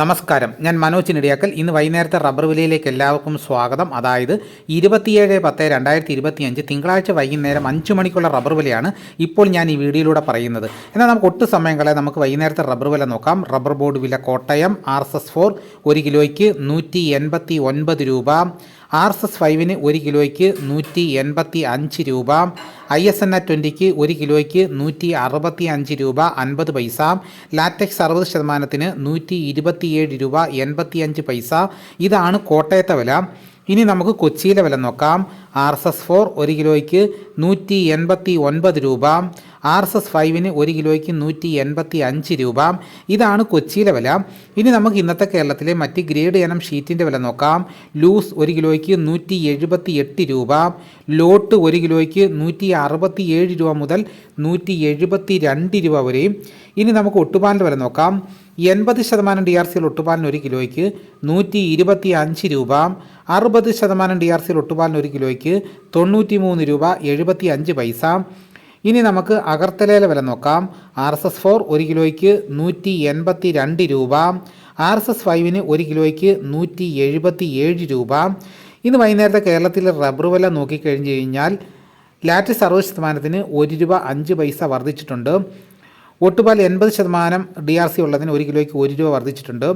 നമസ്കാരം. ഞാൻ മനോജ് നെടിയാക്കൽ. ഇന്ന് വൈകുന്നേരത്തെ റബ്ബർ വിലയിലേക്ക് എല്ലാവർക്കും സ്വാഗതം. അതായത് ഇരുപത്തിയേഴ് പത്ത് രണ്ടായിരത്തി ഇരുപത്തിയഞ്ച് തിങ്കളാഴ്ച വൈകുന്നേരം അഞ്ച് മണിക്കുള്ള റബ്ബർ വിലയാണ് ഇപ്പോൾ ഞാൻ ഈ വീഡിയോയിലൂടെ പറയുന്നത്. എന്നാൽ നമുക്ക് ഒട്ടു സമയങ്ങളെ നമുക്ക് വൈകുന്നേരത്തെ റബ്ബർ വില നോക്കാം. റബ്ബർ ബോർഡ് വില Kottayam R S S four ഒരു കിലോയ്ക്ക് നൂറ്റി എൺപത്തി ഒൻപത് രൂപ. ആർ എസ് എസ് ഫൈവിന് ഒരു കിലോയ്ക്ക് നൂറ്റി എൺപത്തി അഞ്ച് രൂപ ഐ എസ് എൻ എ ട്വന്റിക്ക് ഒരു കിലോയ്ക്ക് നൂറ്റി അറുപത്തി അഞ്ച് രൂപ അൻപത് പൈസ ലാറ്റക്സ് അറുപത് ശതമാനത്തിന് നൂറ്റി ഇരുപത്തിയേഴ് രൂപ എൺപത്തി അഞ്ച് പൈസ. ഇതാണ് കോട്ടയത്തെ വില. ഇനി നമുക്ക് കൊച്ചിയിലെ വില നോക്കാം. ആർ എസ് എസ് ഫോർ ഒരു കിലോയ്ക്ക് നൂറ്റി എൺപത്തി ഒൻപത് രൂപ ആർ എസ് എസ് ഫൈവിന് ഒരു കിലോയ്ക്ക് നൂറ്റി എൺപത്തി അഞ്ച് രൂപ. ഇതാണ് കൊച്ചിയിലെ വില. ഇനി നമുക്ക് ഇന്നത്തെ കേരളത്തിലെ മറ്റ് ഗ്രേഡ് ഇനം ഷീറ്റിന്റെ വില നോക്കാം. ലൂസ് ഒരു കിലോയ്ക്ക് നൂറ്റി എഴുപത്തി എട്ട് രൂപ. ലോട്ട് ഒരു കിലോയ്ക്ക് നൂറ്റി അറുപത്തി ഏഴ് രൂപ മുതൽ നൂറ്റി എഴുപത്തി രണ്ട് രൂപ വരെയും ഇനി നമുക്ക് ഒട്ടുപാലിന്റെ വില നോക്കാം. എൺപത് ശതമാനം ഡി ആർ സിയിൽ ഒട്ടുപാലിന് ഒരു കിലോയ്ക്ക് നൂറ്റി ഇരുപത്തി അഞ്ച് രൂപ. അറുപത് ശതമാനം ഡി ആർ സിയിൽ ഒട്ടുപാലിന് ഒരു കിലോയ്ക്ക് തൊണ്ണൂറ്റി മൂന്ന് രൂപ എഴുപത്തി അഞ്ച് പൈസ. ഇനി നമുക്ക് അഗർത്തലയിലെ വില നോക്കാം. ആർ എസ് എസ് ഫോർ ഒരു കിലോയ്ക്ക് നൂറ്റി എൺപത്തി രണ്ട് രൂപ ആർ എസ് എസ് ഫൈവിന് ഒരു കിലോയ്ക്ക് നൂറ്റി എഴുപത്തി ഏഴ് രൂപ. ഇന്ന് വൈകുന്നേരത്തെ കേരളത്തിലെ റബ്ബർ വില നോക്കിക്കഴിഞ്ഞ് കഴിഞ്ഞാൽ ലാറ്റസ് അറുപത് ശതമാനത്തിന് ഒരു രൂപ അഞ്ച് പൈസ വർദ്ധിച്ചിട്ടുണ്ട്. ഒട്ടുപാൽ എൺപത് ശതമാനം ഡി ആർ സി ഉള്ളതിന് ഒരു കിലോയ്ക്ക് ഒരു രൂപ വർദ്ധിച്ചിട്ടുണ്ട്.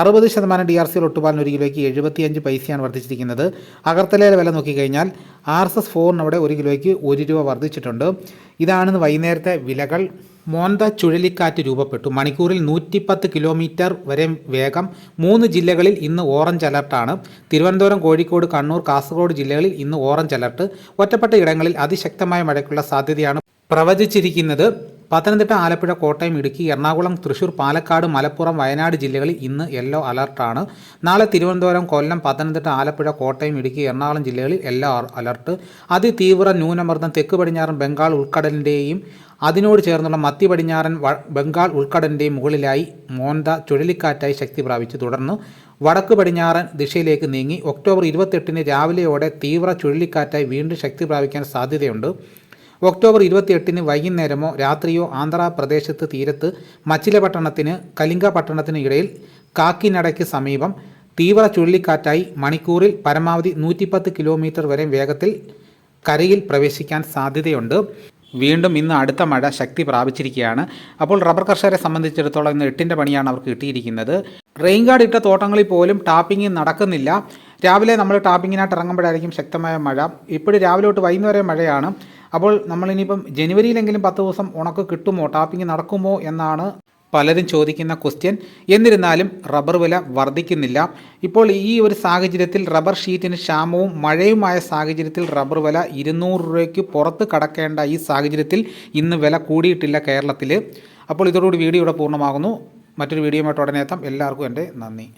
അറുപത് ശതമാനം ഡി ആർ സി ഒട്ടുപാലിന് ഒരു കിലോയ്ക്ക് എഴുപത്തിയഞ്ച് പൈസയാണ് വർദ്ധിച്ചിരിക്കുന്നത്. അകർത്തലയിലെ വില നോക്കിക്കഴിഞ്ഞാൽ ആർ എസ് എസ് ഫോറിന് അവിടെ ഒരു കിലോയ്ക്ക് ഒരു രൂപ വർദ്ധിച്ചിട്ടുണ്ട്. ഇതാണ് വൈകുന്നേരത്തെ വിലകൾ. മോന്ത ചുഴലിക്കാറ്റ് രൂപപ്പെട്ടു. മണിക്കൂറിൽ നൂറ്റിപ്പത്ത് കിലോമീറ്റർ വരെ വേഗം. മൂന്ന് ജില്ലകളിൽ ഇന്ന് ഓറഞ്ച് അലർട്ടാണ് തിരുവനന്തപുരം കോഴിക്കോട് കണ്ണൂർ കാസർഗോഡ് ജില്ലകളിൽ ഇന്ന് ഓറഞ്ച് അലർട്ട്. ഒറ്റപ്പെട്ട ഇടങ്ങളിൽ അതിശക്തമായ മഴയ്ക്കുള്ള സാധ്യതയാണ് പ്രവചിച്ചിരിക്കുന്നത് പത്തനംതിട്ട ആലപ്പുഴ കോട്ടയം ഇടുക്കി എറണാകുളം തൃശൂർ പാലക്കാട് മലപ്പുറം വയനാട് ജില്ലകളിൽ ഇന്ന് യെല്ലോ അലർട്ടാണ് നാളെ തിരുവനന്തപുരം കൊല്ലം പത്തനംതിട്ട ആലപ്പുഴ കോട്ടയം ഇടുക്കി എറണാകുളം ജില്ലകളിൽ യെല്ലോ അലർട്ട്. അതിതീവ്ര ന്യൂനമർദ്ദം തെക്ക് പടിഞ്ഞാറൻ ബംഗാൾ ഉൾക്കടലിന്റെയും അതിനോട് ചേർന്നുള്ള മധ്യ പടിഞ്ഞാറൻ ബംഗാൾ ഉൾക്കടലിന്റെയും മുകളിലായി മോന്ത ചുഴലിക്കാറ്റായി ശക്തി പ്രാപിച്ചു. തുടർന്ന് വടക്ക് പടിഞ്ഞാറൻ ദിശയിലേക്ക് നീങ്ങി ഒക്ടോബർ ഇരുപത്തെട്ടിന് രാവിലെയോടെ തീവ്ര ചുഴലിക്കാറ്റായി വീണ്ടും ശക്തി പ്രാപിക്കാൻ സാധ്യതയുണ്ട്. ഒക്ടോബർ ഇരുപത്തിയെട്ടിന് വൈകുന്നേരമോ രാത്രിയോ ആന്ധ്രാപ്രദേശത്ത് തീരത്ത് മച്ചിലപട്ടണത്തിന് കലിംഗ പട്ടണത്തിന് ഇടയിൽ കാക്കിനടയ്ക്ക് സമീപം തീവ്ര ചുഴലിക്കാറ്റായി മണിക്കൂറിൽ പരമാവധി നൂറ്റിപ്പത്ത് കിലോമീറ്റർ വരെ വേഗത്തിൽ കരയിൽ പ്രവേശിക്കാൻ സാധ്യതയുണ്ട്. വീണ്ടും ഇന്ന് അടുത്ത മഴ ശക്തി പ്രാപിച്ചിരിക്കുകയാണ്. അപ്പോൾ റബ്ബർ കർഷകരെ സംബന്ധിച്ചിടത്തോളം ഇന്ന് എട്ടിന്റെ പണിയാണ് അവർക്ക് കിട്ടിയിരിക്കുന്നത്. റെയിൻ ഗാർഡ് ഇട്ട തോട്ടങ്ങളിൽ പോലും ടാപ്പിംഗ് നടക്കുന്നില്ല. രാവിലെ നമ്മൾ ടാപ്പിങ്ങിനായിട്ട് ഇറങ്ങുമ്പോഴായിരിക്കും ശക്തമായ മഴ. ഇപ്പോഴും രാവിലെ തൊട്ട് വൈകുന്നേരം മഴയാണ് അപ്പോൾ നമ്മളിനിയിപ്പം ജനുവരിയിലെങ്കിലും പത്ത് ദിവസം ഉണക്ക് കിട്ടുമോ? ടാപ്പിംഗ് നടക്കുമോ എന്നാണ് പലരും ചോദിക്കുന്ന ക്വസ്റ്റ്യൻ. എന്നിരുന്നാലും റബ്ബർ വില വർദ്ധിക്കുന്നില്ല. ഇപ്പോൾ ഈ ഒരു സാഹചര്യത്തിൽ റബ്ബർ ഷീറ്റിന് ക്ഷാമവും മഴയുമായ സാഹചര്യത്തിൽ റബ്ബർ വില ഇരുന്നൂറ് രൂപയ്ക്ക് പുറത്ത് കടക്കേണ്ട ഈ സാഹചര്യത്തിൽ ഇന്ന് വില കൂടിയിട്ടില്ല കേരളത്തിൽ അപ്പോൾ ഇതോടുകൂടി വീഡിയോ ഇവിടെ പൂർണമാകുന്നു. മറ്റൊരു വീഡിയോയുമായിട്ട് ഉടനെ എത്താം. എല്ലാവർക്കും എന്റെ നന്ദി.